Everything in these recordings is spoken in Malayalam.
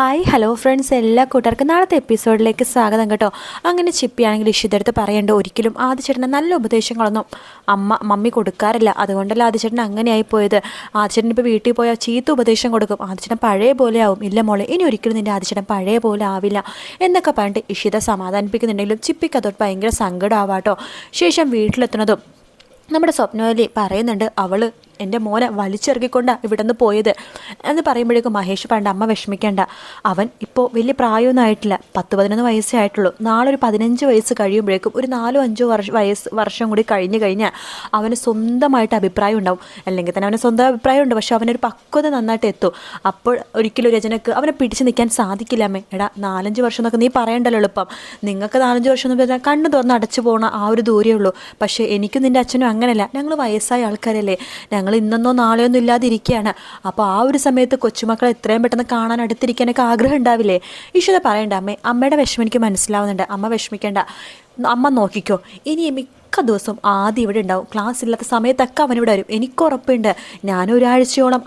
ഹായ് ഹലോ ഫ്രണ്ട്സ് എല്ലാ കൂട്ടർക്കും നാളത്തെ എപ്പിസോഡിലേക്ക് സ്വാഗതം കേട്ടോ. അങ്ങനെ ചിപ്പിയാണെങ്കിൽ ഇഷിതെടുത്ത് പറയേണ്ട ഒരിക്കലും ആദ്യചേട്ടന് നല്ല ഉപദേശങ്ങളൊന്നും അമ്മ മമ്മി കൊടുക്കാറില്ല. അതുകൊണ്ടല്ല ആദ്യചേട്ടൻ അങ്ങനെയായി പോയത്. ആദ്യചേട്ടൻ ഇപ്പോൾ വീട്ടിൽ പോയാൽ ചീത്ത ഉപദേശം കൊടുക്കും. ആദ്യചേട്ടൻ പഴയ പോലെ ആവും. ഇല്ല മോളെ ഇനി ഒരിക്കലും നിന്റെ ആദ്യചേട്ടൻ പഴയ പോലെ ആവില്ല എന്നൊക്കെ പറഞ്ഞിട്ട് ഇഷിത സമാധാനിപ്പിക്കുന്നുണ്ടെങ്കിലും ചിപ്പിക്ക് അതോട് ഭയങ്കര സങ്കടമാവാട്ടോ. ശേഷം വീട്ടിലെത്തുന്നതും നമ്മുടെ സ്വപ്നവലി പറയുന്നുണ്ട് അവൾ എന്റെ മോനെ വലിച്ചിറക്കിക്കൊണ്ടാണ് ഇവിടെ നിന്ന് പോയത്. എന്ന് പറയുമ്പോഴേക്കും മഹേഷ് പണ്ട് അമ്മ വിഷമിക്കേണ്ട. അവൻ ഇപ്പോൾ വലിയ പ്രായമൊന്നും ആയിട്ടില്ല. പത്ത് പതിനൊന്ന് വയസ്സേ ആയിട്ടുള്ളൂ. നാളെ ഒരു പതിനഞ്ച് വയസ്സ് കഴിയുമ്പോഴേക്കും ഒരു നാലോ അഞ്ചോ വർഷ വയസ്സ് വർഷം കൂടി കഴിഞ്ഞ് കഴിഞ്ഞാൽ അവന് സ്വന്തമായിട്ട് അഭിപ്രായം ഉണ്ടാവും. അല്ലെങ്കിൽ തന്നെ അവന് സ്വന്തം അഭിപ്രായം ഉണ്ട് പക്ഷെ അവനൊരു പക്വത നന്നായിട്ട് എത്തും. അപ്പോൾ ഒരിക്കലും രചനക്ക് അവനെ പിടിച്ചു നിൽക്കാൻ സാധിക്കില്ല അമ്മേ. എടാ നാലഞ്ച് വർഷം എന്നൊക്കെ നീ പറയണ്ടല്ലോ എളുപ്പം. നിങ്ങൾക്ക് നാലഞ്ച് വർഷം എന്ന് പറഞ്ഞാൽ കണ്ണ് തുറന്ന് അടച്ചു പോകണ ആ ഒരു ദൂരേ ഉള്ളൂ. പക്ഷേ എനിക്കും നിന്റെ അച്ഛനും അങ്ങനെയല്ല ഞങ്ങൾ വയസ്സായ ആൾക്കാരല്ലേ. ഞങ്ങൾ ഇന്നെന്നോ നാളെയോ ഒന്നും ഇല്ലാതിരിക്കുകയാണ്. അപ്പോൾ ആ ഒരു സമയത്ത് കൊച്ചുമക്കളെ എത്രയും പെട്ടെന്ന് കാണാൻ അടുത്തിരിക്കാനൊക്കെ ആഗ്രഹം ഉണ്ടാവില്ലേ? ഈശ്വര പറയണ്ട അമ്മേ അമ്മയുടെ വിഷമം എനിക്ക് മനസ്സിലാവുന്നുണ്ട്. അമ്മ വിഷമിക്കേണ്ട. അമ്മ നോക്കിക്കോ. ഇനി മിക്ക ദിവസവും ആദ്യം ഇവിടെ ഉണ്ടാവും. ക്ലാസ് ഇല്ലാത്ത സമയത്തൊക്കെ അവൻ ഇവിടെ വരും. എനിക്ക് ഉറപ്പുണ്ട്. ഞാൻ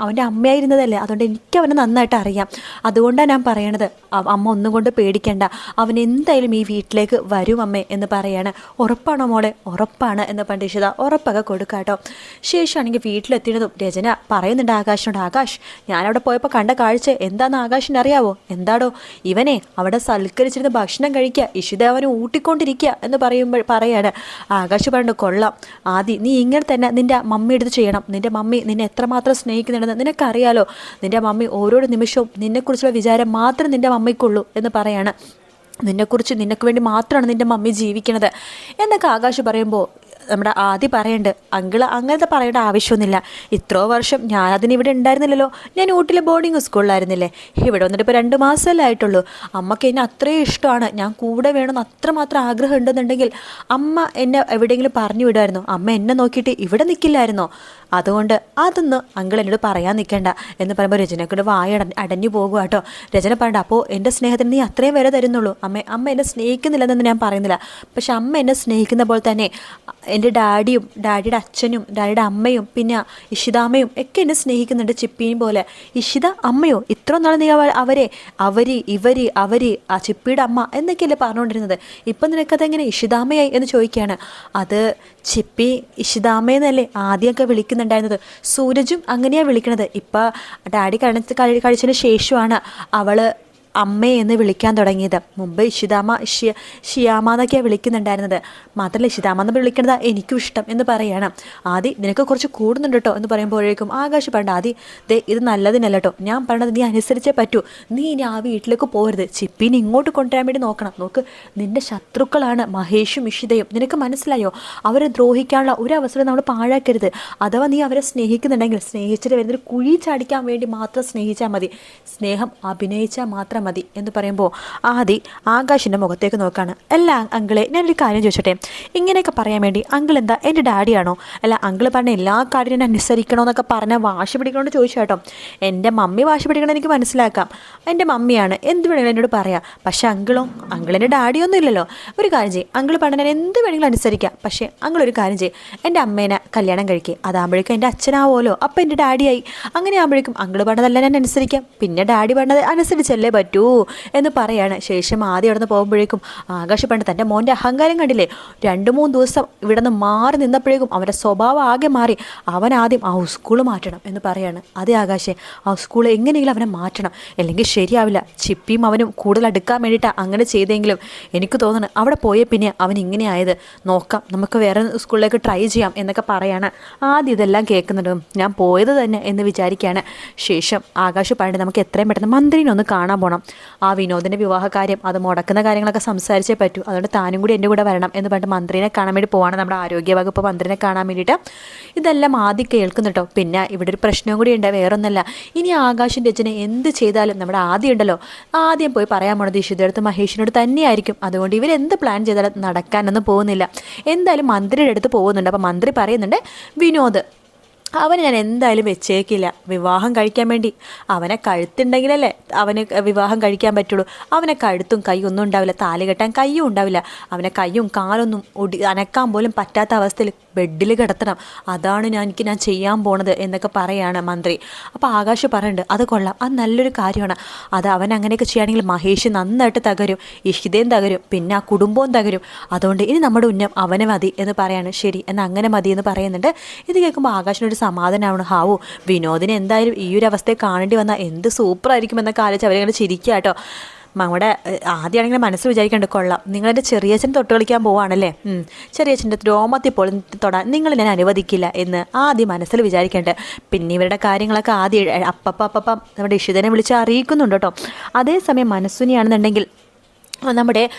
അവന്റെ അമ്മയായിരുന്നതല്ലേ? അതുകൊണ്ട് എനിക്ക് അവനെ നന്നായിട്ട് അറിയാം. അതുകൊണ്ടാണ് ഞാൻ പറയണത്. അമ്മ ഒന്നും കൊണ്ട് പേടിക്കേണ്ട. അവൻ എന്തായാലും ഈ വീട്ടിലേക്ക് വരും അമ്മേ എന്ന് പറയാണ്. ഉറപ്പാണോ മോളെ? ഉറപ്പാണ് എന്ന് പണ്ഡിഷിത ഉറപ്പൊക്കെ കൊടുക്കാട്ടോ ശേഷമാണെങ്കിൽ വീട്ടിലെത്തിയതും രചന പറയുന്നുണ്ട് ആകാശിനോട് ആകാശ് ഞാനവിടെ പോയപ്പോൾ കണ്ട കാഴ്ച എന്താണെന്ന് ആകാശിന് അറിയാവോ? എന്താടോ? ഇവനെ അവിടെ സൽക്കരിച്ചിരുന്ന് ഭക്ഷണം കഴിക്കുക ഇഷിത ഊട്ടിക്കൊണ്ടിരിക്കുക എന്ന് പറയുമ്പോൾ പറയാണ്. ആകാശ് പറഞ്ഞു കൊള്ളാം. ആദി നീ ഇങ്ങനെ തന്നെ നിന്റെ മമ്മി എടുത്ത് ചെയ്യണം. നിന്റെ മമ്മി നിന്നെ എത്രമാത്രം സ്നേഹിക്കുന്നുണ്ടെന്ന് നിനക്കറിയാലോ? നിന്റെ മമ്മി ഓരോ നിമിഷവും നിന്നെക്കുറിച്ചുള്ള വിചാരം മാത്രം നിന്റെ മമ്മിക്കുള്ളൂ എന്ന് പറയാണ്. നിന്നെക്കുറിച്ച് നിനക്ക് വേണ്ടി മാത്രമാണ് നിന്റെ മമ്മി ജീവിക്കണത് എന്നൊക്കെ ആകാശ് പറയുമ്പോൾ നമ്മുടെ ആദ്യം പറയണ്ട് അങ്കിൾ അങ്ങനത്തെ പറയേണ്ട ആവശ്യമൊന്നുമില്ല. ഇത്രോ വർഷം ഞാനതിന് ഇവിടെ ഉണ്ടായിരുന്നില്ലല്ലോ. ഞാൻ ഊട്ടിലെ ബോർഡിംഗ് സ്കൂളിലായിരുന്നില്ലേ ഇവിടെ വന്നിട്ട് ഇപ്പോൾ രണ്ട് മാസമല്ലേ ആയിട്ടുള്ളൂ. അമ്മയ്ക്ക് എന്നെ അത്രയും ഇഷ്ടമാണ്. ഞാൻ കൂടെ വേണമെന്ന് അത്രമാത്രം ആഗ്രഹം ഉണ്ടെന്നുണ്ടെങ്കിൽ അമ്മ എന്നെ എവിടെയെങ്കിലും പറഞ്ഞു വിടുമായിരുന്നു. അമ്മ എന്നെ നോക്കിയിട്ട് ഇവിടെ നിൽക്കില്ലായിരുന്നോ അതുകൊണ്ട് അതൊന്ന് അങ്കിൾ എന്നോട് പറയാൻ നിൽക്കേണ്ട എന്ന് പറയുമ്പോൾ രചനക്കൊണ്ട് വായ അടഞ്ഞു പോകുക കേട്ടോ. രചന പറയണ്ട അപ്പോൾ എന്റെ സ്നേഹത്തിന് നീ അത്രയും വരെ തരുന്നുള്ളൂ. അമ്മ അമ്മ എന്നെ സ്നേഹിക്കുന്നില്ലെന്ന് ഞാൻ പറയുന്നില്ല. പക്ഷെ അമ്മ എന്നെ സ്നേഹിക്കുന്ന പോലെ തന്നെ എന്റെ ഡാഡിയും ഡാഡിയുടെ അച്ഛനും ഡാഡിയുടെ അമ്മയും പിന്നെ ഇഷിതാമ്മയും ഒക്കെ എന്നെ സ്നേഹിക്കുന്നുണ്ട് ചിപ്പിയും പോലെ. ഇഷിത അമ്മയോ ഇത്ര നാൾ നീ അവരെ അവർ ഇവർ അവർ ആ ചിപ്പിയുടെ അമ്മ എന്നൊക്കെയല്ലേ പറഞ്ഞുകൊണ്ടിരുന്നത്. ഇപ്പം നിനക്കതെങ്ങനെ ഇഷിതാമ്മയായി എന്ന് ചോദിക്കുകയാണ്. അത് ചിപ്പി ഇഷിതാമ്മയെന്നല്ലേ ആദ്യമൊക്കെ വിളിക്കുന്നുണ്ടായിരുന്നത്. സൂരജും അങ്ങനെയാണ് വിളിക്കണത്. ഇപ്പം ഡാഡി കഴിച്ച കഴി- കഴിച്ചതിന് ശേഷമാണ് അവൾ അമ്മേ എന്ന് വിളിക്കാൻ തുടങ്ങിയത്. മുമ്പ് ഇഷിതാമ ഷിയ ഷിയാമ എന്നൊക്കെയാണ് വിളിക്കുന്നുണ്ടായിരുന്നത്. മാത്രമല്ല ഇഷിതാമ എന്ന് വിളിക്കുന്നത് എനിക്കും ഇഷ്ടം എന്ന് പറയാണ്. ആദി നിനക്ക് കുറച്ച് കൂടുന്നുണ്ട് കേട്ടോ എന്ന് പറയുമ്പോഴേക്കും ആകാശ് പറഞ്ഞ ആദി ദേ ഇത് നല്ലതിനല്ല കേട്ടോ ഞാൻ പറഞ്ഞത് നീ അനുസരിച്ചേ പറ്റൂ. നീ ഇനി ആ വീട്ടിലേക്ക് പോകരുത്. ചിപ്പിനെ ഇങ്ങോട്ട് കൊണ്ടുവരാൻ വേണ്ടി നോക്കണം. നോക്ക് നിന്റെ ശത്രുക്കളാണ് മഹേഷും ഇഷിതയും. നിനക്ക് മനസ്സിലായോ? അവരെ ദ്രോഹിക്കാനുള്ള ഒരു അവസരം നമ്മൾ പാഴാക്കരുത്. അഥവാ നീ അവരെ സ്നേഹിക്കുന്നുണ്ടെങ്കിൽ സ്നേഹിച്ചിട്ട് വരുന്നൊരു കുഴി ചാടിക്കാൻ വേണ്ടി മാത്രം സ്നേഹിച്ചാൽ മതി. സ്നേഹം അഭിനയിച്ചാൽ മാത്രം മതി എന്ന് പറയുമ്പോൾ ആദി ആകാശിന്റെ മുഖത്തേക്ക് നോക്കാണ്. അല്ല അങ്കിളെ ഞാനൊരു കാര്യം ചോദിച്ചോട്ടെ? ഇങ്ങനെയൊക്കെ പറയാൻ വേണ്ടി അങ്കിൾ എന്താ എന്റെ ഡാഡിയാണോ അല്ല അങ്കിൾ പറഞ്ഞ എല്ലാ കാര്യവും ഞാൻ അനുസരിക്കണമെന്നൊക്കെ പറഞ്ഞാൽ വാശി പിടിക്കണമെന്ന് ചോദിച്ചു കേട്ടോ. എന്റെ മമ്മി വാശി പിടിക്കണം എനിക്ക് മനസ്സിലാക്കാം. എന്റെ മമ്മിയാണ് എന്ത് വേണമെങ്കിലും എന്നോട് പറയാം. പക്ഷേ അങ്കിളോ അങ്കിളിന്റെ ഡാഡിയൊന്നും ഇല്ലല്ലോ. ഒരു കാര്യം ചെയ്യും അങ്കിൾ പറഞ്ഞാൽ ഞാൻ എന്ത് വേണമെങ്കിലും അനുസരിക്കാം. പക്ഷേ അങ്കിൾ ഒരു കാര്യം ചെയ്യും എന്റെ അമ്മേനെ കല്യാണം കഴിക്കുക അതാകുമ്പോഴേക്കും എന്റെ അച്ഛനാവുമല്ലോ. അപ്പോൾ എന്റെ ഡാഡിയായി. അങ്ങനെ ആകുമ്പോഴേക്കും അങ്കിൾ പറഞ്ഞതല്ല ഞാൻ അനുസരിക്കാം. പിന്നെ ഡാഡി പറഞ്ഞത് അനുസരിച്ചല്ലേ പറ്റൂ. എന്ന് പറയാണ്. ശേഷം ആദ്യം അവിടെ നിന്ന് പോകുമ്പോഴേക്കും ആകാശ പണ്ട് തന്റെ മോന്റെ അഹങ്കാരം കണ്ടില്ലേ? രണ്ട് മൂന്ന് ദിവസം ഇവിടെ നിന്ന് മാറി നിന്നപ്പോഴേക്കും അവന്റെ സ്വഭാവം ആകെ മാറി. അവൻ ആദ്യം ആ സ്കൂൾ മാറ്റണം എന്ന് പറയാണ്. അതേ ആകാശേ ആ സ്കൂൾ എങ്ങനെയെങ്കിലും അവനെ മാറ്റണം. അല്ലെങ്കിൽ ശരിയാവില്ല. ചിപ്പിയും അവനും കൂടുതൽ അടുക്കാൻ വേണ്ടിയിട്ടാണ് അങ്ങനെ ചെയ്തെങ്കിലും എനിക്ക് തോന്നുന്നു അവിടെ പോയേ പിന്നെ അവൻ ഇങ്ങനെ ആയത്. നോക്കാം നമുക്ക് വേറെ സ്കൂളിലേക്ക് ട്രൈ ചെയ്യാം എന്നൊക്കെ പറയാണ്. ആദ്യം ഇതെല്ലാം കേൾക്കുന്നുണ്ടും ഞാൻ പോയത് തന്നെ എന്ന് വിചാരിക്കുകയാണ് ശേഷം ആകാശ് പാണ്ട് നമുക്ക് എത്രയും പെട്ടെന്ന് മന്ത്രിനെ ഒന്ന് കാണാൻ പോകണം ആ വിനോദിന്റെ വിവാഹ കാര്യം അത് മുടക്കുന്ന കാര്യങ്ങളൊക്കെ സംസാരിച്ചേ പറ്റൂ. അതുകൊണ്ട് താനും കൂടി എന്റെ കൂടെ വരണം എന്ന് പറഞ്ഞിട്ട് മന്ത്രിനെ കാണാൻ വേണ്ടി പോവാണ് നമ്മുടെ ആരോഗ്യ വകുപ്പ് മന്ത്രിനെ കാണാൻ വേണ്ടിയിട്ട്. ഇതെല്ലാം ആദ്യം കേൾക്കുന്നുട്ടോ പിന്നെ ഇവിടെ ഒരു പ്രശ്നവും കൂടി ഉണ്ട് വേറൊന്നല്ല. ഇനി ആകാശിന്റെ അച്ഛനെ എന്ത് ചെയ്താലും നമ്മുടെ ആദ്യം ഉണ്ടല്ലോ. ആദ്യം പോയി പറയാൻ പോണത് ഇഷിതടുത്ത് മഹേഷിനോട് തന്നെയായിരിക്കും. അതുകൊണ്ട് ഇവരെന്ത് പ്ലാൻ ചെയ്താലും നടക്കാനൊന്നും പോകുന്നില്ല. എന്തായാലും മന്ത്രിയുടെ അടുത്ത് പോകുന്നുണ്ട്. അപ്പോൾ മന്ത്രി പറയുന്നുണ്ട് വിനോദ് അവന് ഞാൻ എന്തായാലും വെച്ചേക്കില്ല. വിവാഹം കഴിക്കാൻ വേണ്ടി. അവനെ കഴുത്തുണ്ടെങ്കിലല്ലേ അവന് വിവാഹം കഴിക്കാൻ പറ്റുള്ളൂ. അവനെ കഴുത്തും കൈയൊന്നും ഉണ്ടാവില്ല. താൽ കെട്ടാൻ കയ്യും ഉണ്ടാവില്ല. അവനെ കൈയും കാലൊന്നും ഒടി അനക്കാൻ പോലും പറ്റാത്ത അവസ്ഥയിൽ ബെഡിൽ കിടത്തണം. അതാണ് ഞാൻ എനിക്ക് ഞാൻ ചെയ്യാൻ പോണത് എന്നൊക്കെ പറയാണ് മന്ത്രി. അപ്പോൾ ആകാശ് പറയുന്നുണ്ട് അത് കൊള്ളാം. അത് നല്ലൊരു കാര്യമാണ്. അത് അവൻ അങ്ങനെയൊക്കെ ചെയ്യുകയാണെങ്കിൽ മഹേഷ് നന്നായിട്ട് തകരും. ഇഷിതയും തകരും. പിന്നെ ആ കുടുംബവും തകരും. അതുകൊണ്ട് ഇനി നമ്മുടെ ഉന്നം അവനെ മതി എന്ന് പറയാണ്. ശരി എന്നാൽ അങ്ങനെ മതി എന്ന് പറയുന്നുണ്ട്. ഇത് കേൾക്കുമ്പോൾ ആകാശിനൊരു സമാധാനമാണ് ഹാവു വിനോദിന് എന്തായാലും ഈ ഒരു അവസ്ഥയെ കാണേണ്ടി വന്നാൽ എന്ത് സൂപ്പറായിരിക്കും എന്നൊക്കെ ആലോചിച്ച് അവരങ്ങനെ ചിരിക്കുക കേട്ടോ. നമ്മുടെ ആദ്യമാണെങ്കിൽ മനസ്സിൽ വിചാരിക്കേണ്ട കൊള്ളാം. നിങ്ങളെന്റെ ചെറിയച്ഛൻ തൊട്ട് കളിക്കാൻ പോവാണല്ലേ. ചെറിയച്ഛന്റെ രോമത്തിൽ പോലും തൊടാൻ നിങ്ങൾ ഞാൻ അനുവദിക്കില്ല എന്ന് ആദ്യം മനസ്സിൽ വിചാരിക്കേണ്ടത് പിന്നെ ഇവരുടെ കാര്യങ്ങളൊക്കെ ആദ്യം അപ്പപ്പ അപ്പപ്പം നമ്മുടെ ഇഷിതനെ വിളിച്ച് അറിയിക്കുന്നുണ്ട് കേട്ടോ. അതേസമയം മനസ്സുനിയാണെന്നുണ്ടെങ്കിൽ നമ്മുടെ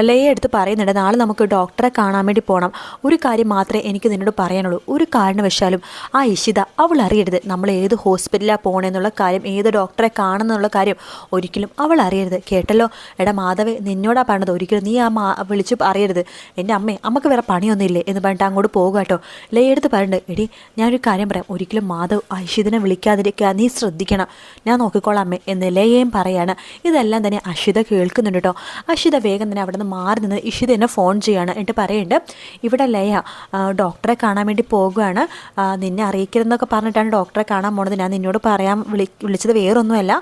ലേ എടുത്ത് പറയുന്നുണ്ട് നാളെ നമുക്ക് ഡോക്ടറെ കാണാൻ വേണ്ടി പോകണം ഒരു കാര്യം മാത്രമേ എനിക്ക് നിന്നോട് പറയാനുള്ളൂ. ഒരു കാരണവശാലും ആ ഇഷിത അവൾ അറിയരുത്. നമ്മൾ ഏത് ഹോസ്പിറ്റലിലാണ് പോകണമെന്നുള്ള കാര്യം ഏത് ഡോക്ടറെ കാണുന്നുള്ള കാര്യം ഒരിക്കലും അവൾ അറിയരുത്. കേട്ടല്ലോ? എടാ മാധവേ നിന്നോടാ പറഞ്ഞത്. ഒരിക്കലും നീ ആ മാ വിളിച്ച് അറിയരുത്. എന്റെ അമ്മേ അമ്മയ്ക്ക് വേറെ പണിയൊന്നുമില്ലേ? എന്ന് പറഞ്ഞിട്ട് അങ്ങോട്ട് പോകുക കേട്ടോ. ലേ എടുത്ത് പറയുന്നുണ്ട് എടി ഞാനൊരു കാര്യം പറയാം. ഒരിക്കലും മാധവ് ആ ഇഷിതിനെ വിളിക്കാതിരിക്കുക നീ ശ്രദ്ധിക്കണം. ഞാൻ നോക്കിക്കോളാം അമ്മേ എന്ന് ലേയേയും പറയാണ്. ഇതെല്ലാം തന്നെ അഷിത കേൾക്കുന്നുണ്ട് കേട്ടോ. അഷിത വേഗം തന്നെ അവിടെ നിന്ന് മാറി നിന്ന് ഇഷിത എന്നെ ഫോൺ ചെയ്യാണ്. എന്നിട്ട് പറയുന്നുണ്ട് ഇവിടെ ലയ ഡോക്ടറെ കാണാൻ വേണ്ടി പോകുകയാണ് നിന്നെ അറിയിക്കരുതെന്നൊക്കെ പറഞ്ഞിട്ടാണ് ഡോക്ടറെ കാണാൻ പോണത്. ഞാൻ നിന്നോട് പറയാൻ വിളി വിളിച്ചത് വേറൊന്നുമല്ല.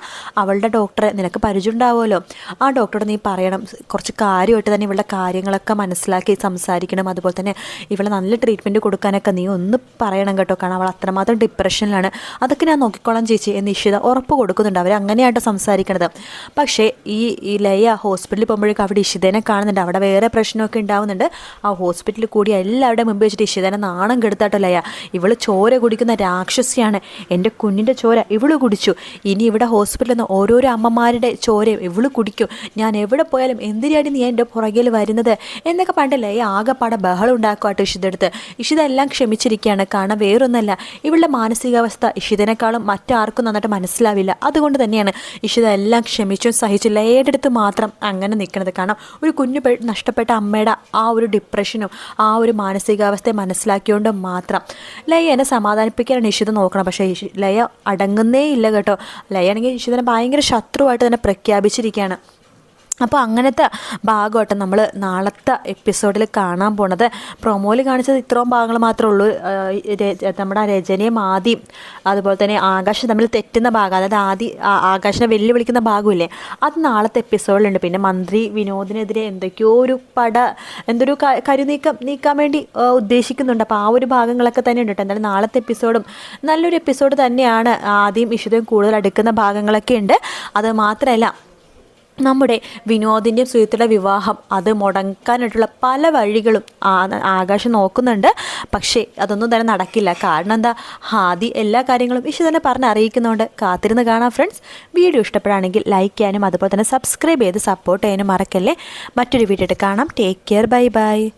അവളുടെ ഡോക്ടറെ നിനക്ക് പരിചയം ഉണ്ടാവുമല്ലോ ആ ഡോക്ടറോട് നീ പറയണം. കുറച്ച് കാര്യമായിട്ട് തന്നെ ഇവളുടെ കാര്യങ്ങളൊക്കെ മനസ്സിലാക്കി സംസാരിക്കണം. അതുപോലെ തന്നെ ഇവളെ നല്ല ട്രീറ്റ്മെന്റ് കൊടുക്കാനൊക്കെ നീ ഒന്ന് പറയണം കേട്ടോ. കാരണം അവൾ അത്രമാത്രം ഡിപ്രഷനിലാണ് അതൊക്കെ ഞാൻ നോക്കിക്കോളാം ചേച്ചി എന്ന് ഇഷിത ഉറപ്പ് കൊടുക്കുന്നുണ്ട്. അവർ അങ്ങനെയായിട്ട് സംസാരിക്കണത്. പക്ഷേ ഈ ലയ ഹോസ്പിറ്റലിൽ പോകുമ്പോഴേക്കും അവിടെ ഇഷിതേനെ കാണുന്നുണ്ട്. അവിടെ വേറെ പ്രശ്നമൊക്കെ ഉണ്ടാവുന്നുണ്ട്. ആ ഹോസ്പിറ്റലിൽ കൂടി എല്ലാവരുടെയും മുമ്പ് വെച്ചിട്ട് ഇഷിതേനെ നാണം കെടുത്താട്ടോ ലയ. ഇവൾ ചോര കുടിക്കുന്ന രാക്ഷസിയാണ്. എന്റെ കുഞ്ഞിന്റെ ചോര ഇവൾ കുടിച്ചു. ഇനി ഇവിടെ ഹോസ്പിറ്റലിൽ നിന്ന് ഓരോരോ അമ്മമാരുടെ ചോരയും ഇവൾ കുടിക്കും. ഞാൻ എവിടെ പോയാലും എന്തിനാണ് നീ എന്റെ പുറകിൽ വരുന്നത്? എന്നൊക്കെ പണ്ട് ലയ ആകെപ്പാടെ ബഹളം ഉണ്ടാക്കുവാട്ടോ ഇഷിതെടുത്ത് ഇഷിത എല്ലാം ക്ഷമിച്ചിരിക്കുകയാണ്. കാരണം വേറൊന്നല്ല. ഇവളുടെ മാനസികാവസ്ഥ ഇഷിതനേക്കാളും മറ്റാർക്കും നന്നായിട്ട് മനസ്സിലാവില്ല. അതുകൊണ്ട് തന്നെയാണ് ഇഷിത എല്ലാം ക്ഷമിച്ചും സഹിച്ചു ലയയുടെ അടുത്ത് മാത്രം അങ്ങനെ നിൽക്കുന്നത്. കാരണം ഒരു കുഞ്ഞു നഷ്ടപ്പെട്ട അമ്മയുടെ ആ ഒരു ഡിപ്രഷനും ആ ഒരു മാനസികാവസ്ഥയെ മനസ്സിലാക്കിയോണ്ട് മാത്രം ലയ എന്നെ സമാധാനിപ്പിക്കാനാണ് ഇഷിത നോക്കണം. പക്ഷേ ലയ അടങ്ങുന്നേ ഇല്ല കേട്ടോ. ലയ ആണെങ്കിൽ ഇഷിതനെ ഭയങ്കര ശത്രുവായിട്ട് തന്നെ പ്രഖ്യാപിച്ചിരിക്കുകയാണ്. അപ്പോൾ അങ്ങനത്തെ ഭാഗമായിട്ട് നമ്മൾ നാളത്തെ എപ്പിസോഡിൽ കാണാൻ പോണത്. പ്രൊമോയിൽ കാണിച്ചത് ഇത്രയും ഭാഗങ്ങൾ മാത്രമേ ഉള്ളൂ. നമ്മുടെ രചനയും ആദ്യം അതുപോലെ തന്നെ ആകാശം തമ്മിൽ തെറ്റുന്ന ഭാഗം അതായത് ആദ്യം ആ- ആകാശിനെ വെല്ലുവിളിക്കുന്ന ഭാഗമില്ലേ അത് നാളത്തെ എപ്പിസോഡിലുണ്ട് പിന്നെ മന്ത്രി വിനോദിനെതിരെ എന്തൊക്കെയോ ഒരു പട എന്തൊരു കരു കരുനീക്കം നീക്കാൻ വേണ്ടി ഉദ്ദേശിക്കുന്നുണ്ട്. അപ്പോൾ ആ ഒരു ഭാഗങ്ങളൊക്കെ തന്നെ ഉണ്ട് കേട്ടോ എന്തായാലും നാളത്തെ എപ്പിസോഡും നല്ലൊരു എപ്പിസോഡ് തന്നെയാണ്. ആദ്യം വിശുദ്ധം കൂടുതൽ അടുക്കുന്ന ഭാഗങ്ങളൊക്കെ ഉണ്ട്. അത് മാത്രമല്ല നമ്മുടെ വിനോദിന്റെയും സുഹൃത്തുടെ വിവാഹം അത് മുടക്കാനായിട്ടുള്ള പല വഴികളും ആകാശം നോക്കുന്നുണ്ട്. പക്ഷേ അതൊന്നും തന്നെ നടക്കില്ല. കാരണം എന്താ? ഹാദി എല്ലാ കാര്യങ്ങളും ഇഷു തന്നെ പറഞ്ഞ് അറിയിക്കുന്നതുകൊണ്ട് കാത്തിരുന്ന് കാണാം ഫ്രണ്ട്സ്. വീഡിയോ ഇഷ്ടപ്പെടുകയാണെങ്കിൽ ലൈക്ക് ചെയ്യാനും അതുപോലെ തന്നെ സബ്സ്ക്രൈബ് ചെയ്ത് സപ്പോർട്ട് ചെയ്യാനും മറക്കല്ലേ? മറ്റൊരു വീഡിയോ കാണാം. Take care bye bye